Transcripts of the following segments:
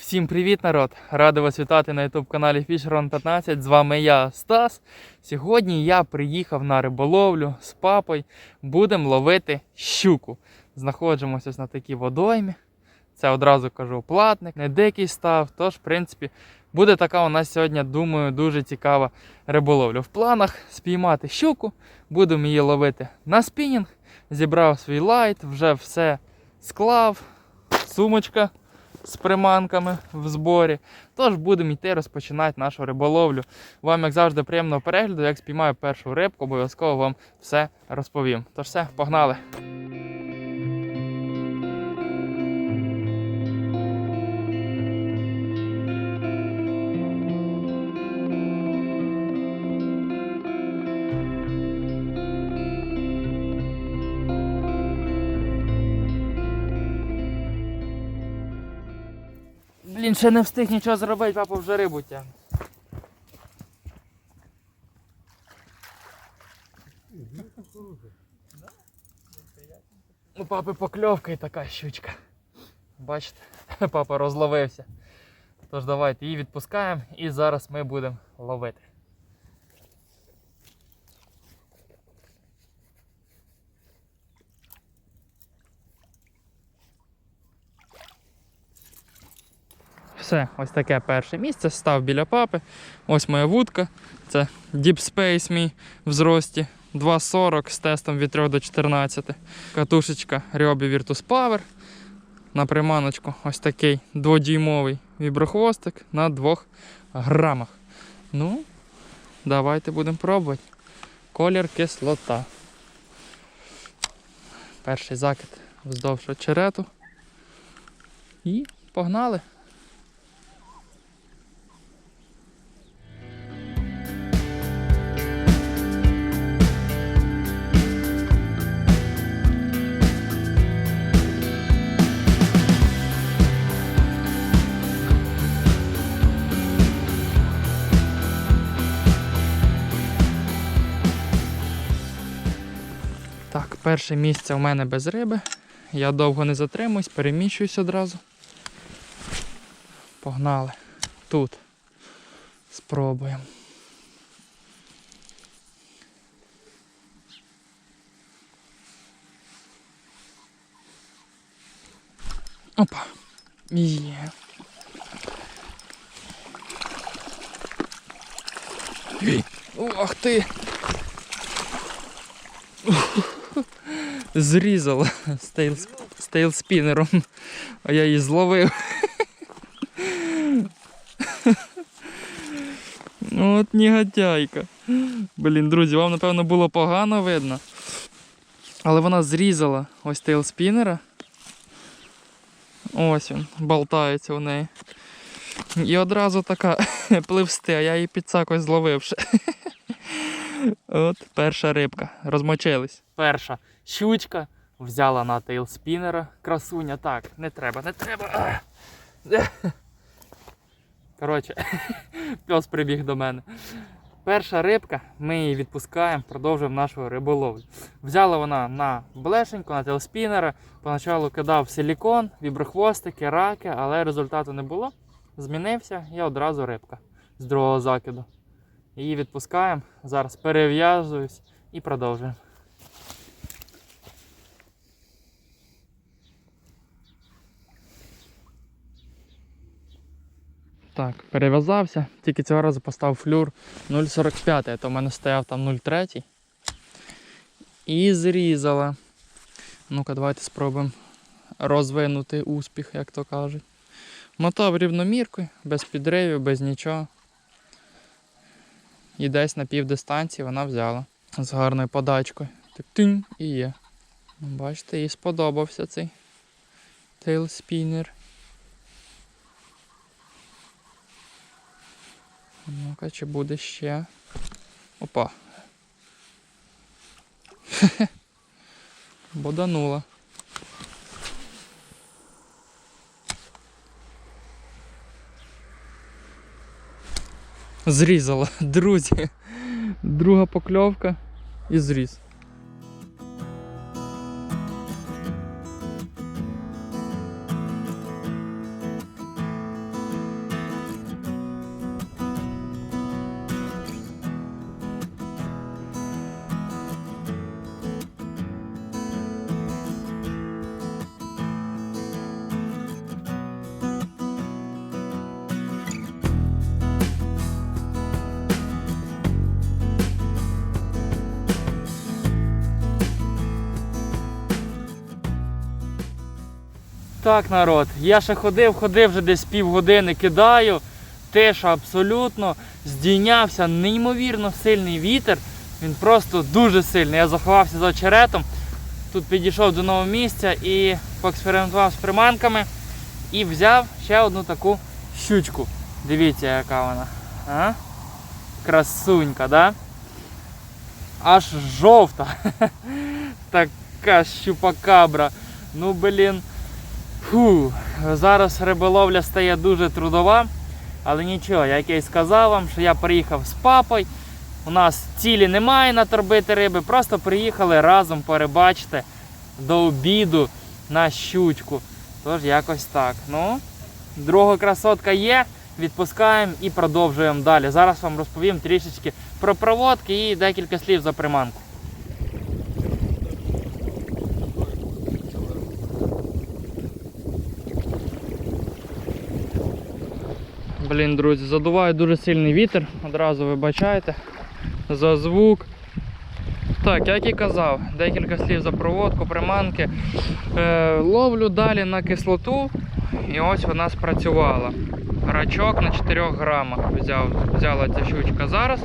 Всім привіт, народ! Радий вас вітати на youtube каналі Fisheron 15. З вами я, Стас. Сьогодні я приїхав на риболовлю з папою. Будемо ловити щуку. Знаходимося на такій водоймі. Це одразу кажу платник, не дикий став. Тож, в принципі, буде така у нас сьогодні, думаю, дуже цікава риболовля. В планах спіймати щуку, будемо її ловити на спінінг. Зібрав свій лайт, вже все склав. Сумочка з приманками в зборі. Тож будемо йти розпочинати нашу риболовлю. Вам, як завжди, приємного перегляду. Як спіймаю першу рибку, обов'язково вам все розповім. Тож все, погнали! Блін, ще не встиг нічого зробити, папа вже рибу тягне. У папи покльовка і така щучка. Бачите, папа розловився. Тож давайте її відпускаємо і зараз ми будемо ловити. Все, ось таке перше місце. Став біля папи. Ось моя вудка. Це Deep Space мій в зрості. 2,40 з тестом від 3 до 14. Катушечка Ryobi Virtus Power. На приманочку ось такий дводюймовий віброхвостик на 2 грамах. Ну, давайте будемо пробувати. Колір кислота. Перший закид вздовж очерету. І погнали. Так, перше місце у мене без риби. Я довго не затримуюсь, переміщуюсь одразу. Погнали. Тут. Спробуємо. Опа. Є. Ох ти! Зрізала тейл- а я її зловив. Ну, От негодяйка. Блін, друзі, вам напевно було погано видно. Але вона зрізала ось тейлспінера. Ось він, болтається у неї. І одразу така пливсти, а я її під сакою зловивши. От перша рибка. Розмочились. Перша щучка взяла на тейлспінера. Красуня. Так, не треба, не треба. Коротше, пес прибіг до мене. Перша рибка, ми її відпускаємо, продовжуємо нашу риболовлю. Взяла вона на блешеньку, на тейлспінера. Поначалу кидав силікон, віброхвостики, раки, але результату не було. Змінився і одразу рибка з другого закиду. Її відпускаємо. Зараз перев'язуюсь і продовжуємо. Так, перев'язався. Тільки цього разу поставив флюр 0,45, а то в мене стояв там 0,3. І зрізала. Ну-ка, давайте спробуємо розвинути успіх, як то кажуть. Мотав рівноміркою, без підривів, без нічого. І десь на півдистанції вона взяла. З гарною подачкою. Так тинь і є. Бачите, їй сподобався цей тейлспінер. Ну-ка, чи буде ще. Опа. Боданула. Зрізала, друзі. Друга покльовка і зріз. Так, народ, я ще ходив, ходив вже десь півгодини, кидаю. Тиша абсолютно. Здійнявся неймовірно сильний вітер. Він просто дуже сильний. Я заховався за очеретом. Тут підійшов до нового місця і поекспериментував з приманками. І взяв ще одну таку щучку. Дивіться, яка вона. А? Красунька, да? Аж жовта. така щупакабра. Ну, блін. Фу, зараз риболовля стає дуже трудова, але нічого, як я і сказав вам, що я приїхав з папою. У нас цілі немає наторбити риби, просто приїхали разом порибачити до обіду на щучку. Тож якось так. Ну, друга красотка є, відпускаємо і продовжуємо далі. Зараз вам розповім трішечки про проводки і декілька слів за приманку. Блін, друзі, задуває дуже сильний вітер, одразу вибачайте за звук. Так, як і казав, декілька слів за проводку, приманки. Е, ловлю далі на кислоту, і ось вона спрацювала. Рачок на 4 грамах взяв, взяла ця щучка зараз.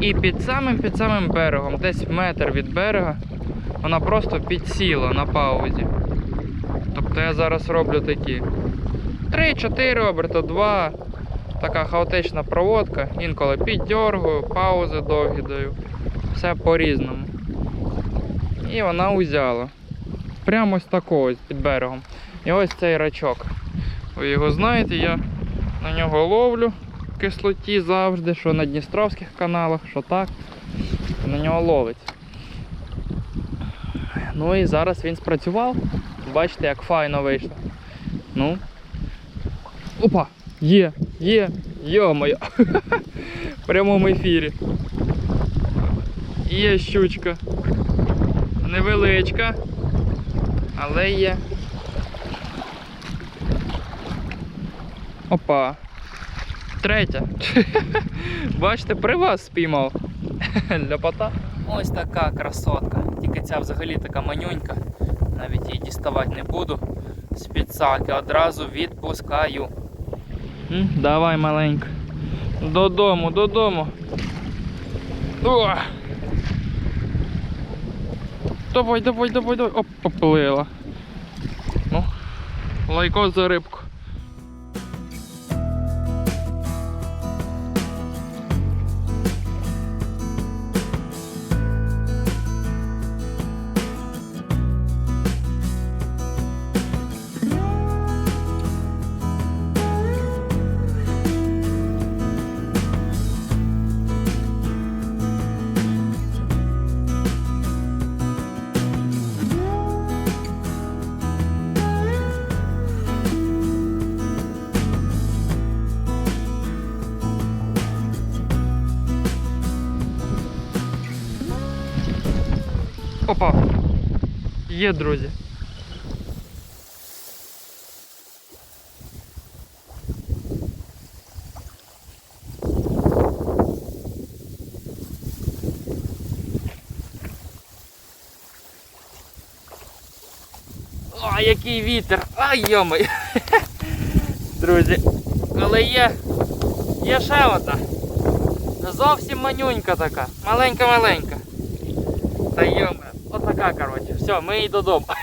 І під самим під самим берегом, десь метр від берега, вона просто підсіла на паузі. Тобто я зараз роблю такі 3-4 оберта, 2. Така хаотична проводка, інколи піддергую, паузи довгі даю. Все по-різному. І вона узяла. Прямо ось такого під берегом. І ось цей рачок. Ви його знаєте, я на нього ловлю в кислоті завжди, що на Дністровських каналах, що так. На нього ловить. Ну і зараз він спрацював. Бачите, як файно вийшло. Ну. Опа! Є, є, йо-моє. В прямому ефірі. Є щучка. Невеличка, але є. Опа. Третя. Бачите, при вас спіймав. Ляпота. Ось така красотка. Тільки ця взагалі така манюнька. Навіть її діставати не буду. З підсаки одразу відпускаю. Давай маленька. Додому, додому. О! Давай, давай, давай, давай. Оп, поплила. Ну, лайко за рибку. Опа. Є, друзі. А, який вітер! Ай, йомай! Друзі, але є, є ще одна. Зовсім манюнька така, маленька-маленька. Та йоме, отака, коротше. Все, ми і додому.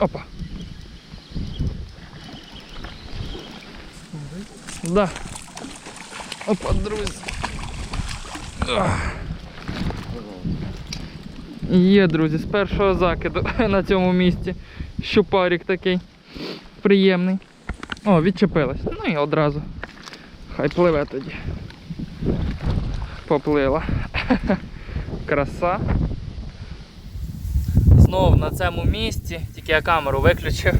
Опа. Да. Опа, друзі. Є, друзі, з першого закиду на цьому місці. Щупарик такий приємний. О, відчепилась. Ну і одразу. Хай пливе тоді. Поплила. Краса. Знов на цьому місці, тільки я камеру виключив.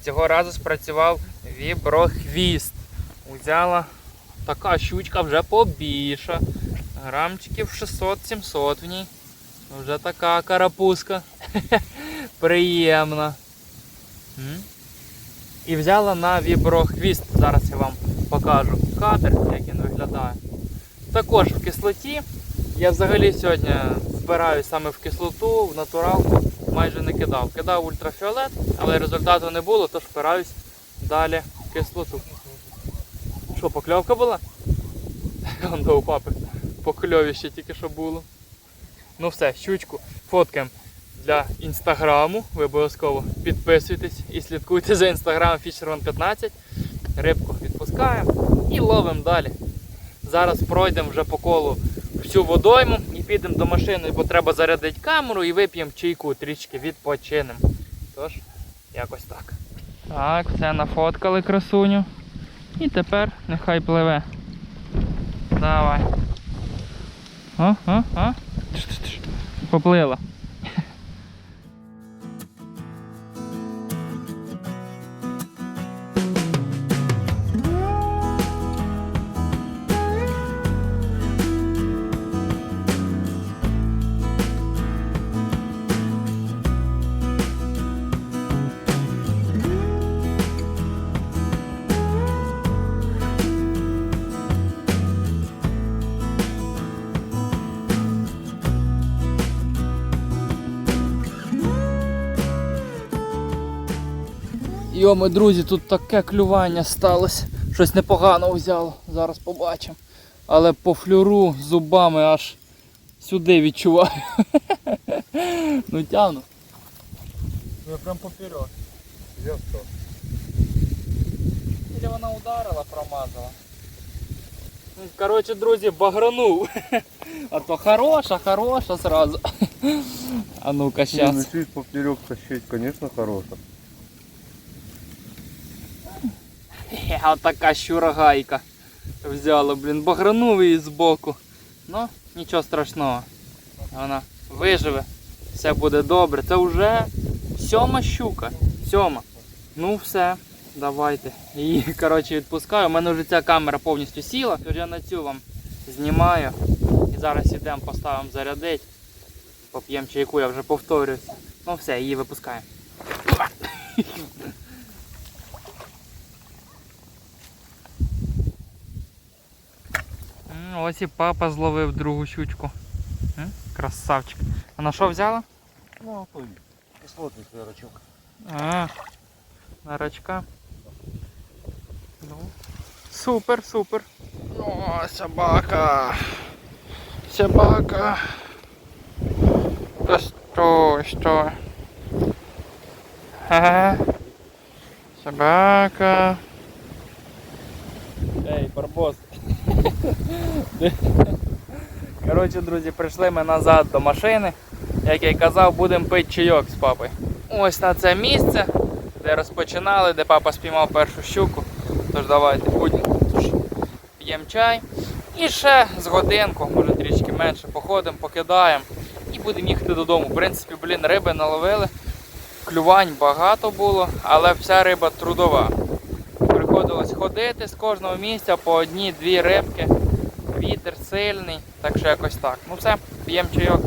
Цього разу спрацював віброхвіст. Узяла така щучка вже побільша. Грамчиків 600-700 в ній. Вже така карапузка. Приємна. І взяла на віброхвіст. Зараз я вам покажу кадр, як він виглядає. Також в кислоті. Я взагалі сьогодні збираюсь саме в кислоту, в натуралку, майже не кидав. Кидав ультрафіолет, але результату не було, тож впираюсь далі в кислоту. Що, покльовка була? Вон до у папи покльовіще тільки що було. Ну все, щучку фоткаємо для інстаграму. Ви обов'язково підписуйтесь і слідкуйте за інстаграмом Fisherman15. Рибку відпускаємо і ловимо далі. Зараз пройдемо вже по колу всю водойму і підемо до машини, бо треба зарядити камеру і вип'ємо чайку, трішки відпочинемо. Тож, якось так. Так, все нафоткали красуню. І тепер нехай пливе. Давай. О, о, о. Поплила. Йоми, друзі, тут таке клювання сталося. Щось непогано взяло. Зараз побачимо. Але по флюру зубами аж сюди відчуваю. ну тягну. Ну прям поперек. Я что? Или вона ударила, промазала. Ну, Коротше, друзі, багранув. А то хороша, хороша сразу. А ну-ка, ну щас. чуть поперек тащить, конечно, хорошо. Хе, така щурагайка взяла, блін, багранув її збоку. Ну, нічого страшного. Вона виживе, все буде добре. Це вже сьома щука. Сьома. Ну все, давайте. Її, коротше, відпускаю. У мене вже ця камера повністю сіла. Тож я на цю вам знімаю. І зараз ідемо, поставимо зарядити. Поп'ємо чайку, я вже повторююся. Ну все, її випускаємо. Ось і папа зловив другу щучку. Красавчик. А на що взяла? Ну, такой кислотный сверчок. А, на рачка. Ну, супер, супер. О, собака. Собака. Да стой, стой. Ага. Собака. Ей, барбос. Коротше, друзі, прийшли ми назад до машини. Як я й казав, будемо пити чайок з папою. Ось на це місце, де розпочинали, де папа спіймав першу щуку. Тож давайте будемо п'ємо чай. І ще з годинку, може трішки менше, походимо, покидаємо і будемо їхати додому. В принципі, блін, риби наловили. Клювань багато було, але вся риба трудова. Ходити з кожного місця по одній-дві рибки. Вітер сильний, так що якось так. Ну все, п'ємо чайок.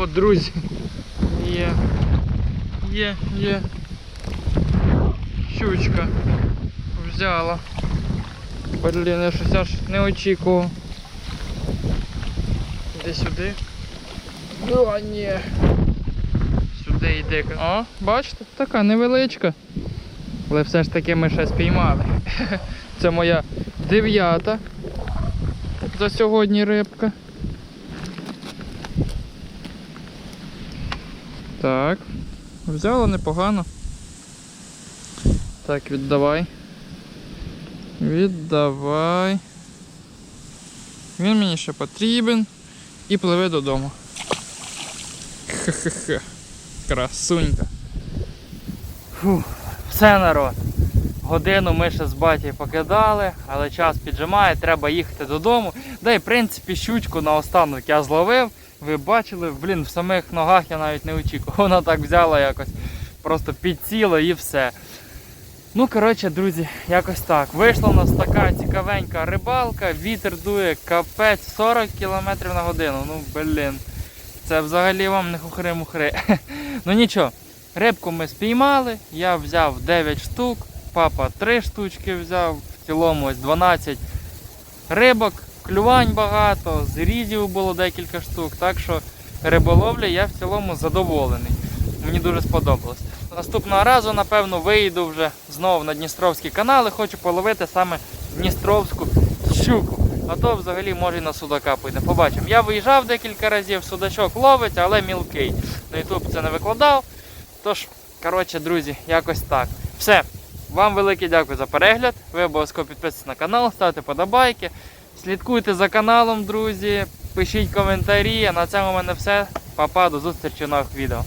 По друзі. Є. Є, є. Щучка. Взяла. Блін, я щось аж не очікував. Іди сюди. О, ні. Сюди йде. О, бачите, така невеличка. Але все ж таки ми ще спіймали. Це моя дев'ята за сьогодні рибка. Так. Взяла непогано. Так, віддавай. Віддавай. Він мені ще потрібен. І пливе додому. Хе-хе-хе. Красунька. Фух, все народ. Годину ми ще з батьком покидали, але час піджимає, треба їхати додому. Да і в принципі щучку наостанок я зловив. Ви бачили, блін, в самих ногах я навіть не очікував. Вона так взяла якось, просто підсіла і все. Ну, коротше, друзі, якось так. Вийшла у нас така цікавенька рибалка, вітер дує капець 40 км на годину. Ну, блін. Це взагалі вам не хухри-мухри. ну нічого, рибку ми спіймали, я взяв 9 штук, папа 3 штучки взяв, в цілому ось 12 рибок, клювань багато, зрізів було декілька штук. Так що риболовля я в цілому задоволений. Мені дуже сподобалось. Наступного разу, напевно, вийду вже знову на Дністровські канали, хочу половити саме Дністровську щуку. А то взагалі може і на судака піде. Побачимо. Я виїжджав декілька разів, судачок ловить, але мілкий. На YouTube це не викладав. Тож, коротше, друзі, якось так. Все. Вам велике дякую за перегляд. Ви обов'язково підписуйтесь на канал, ставте подобайки. Слідкуйте за каналом, друзі. Пишіть коментарі. А на цьому в мене все. Па-па, до зустрічі в нових відео.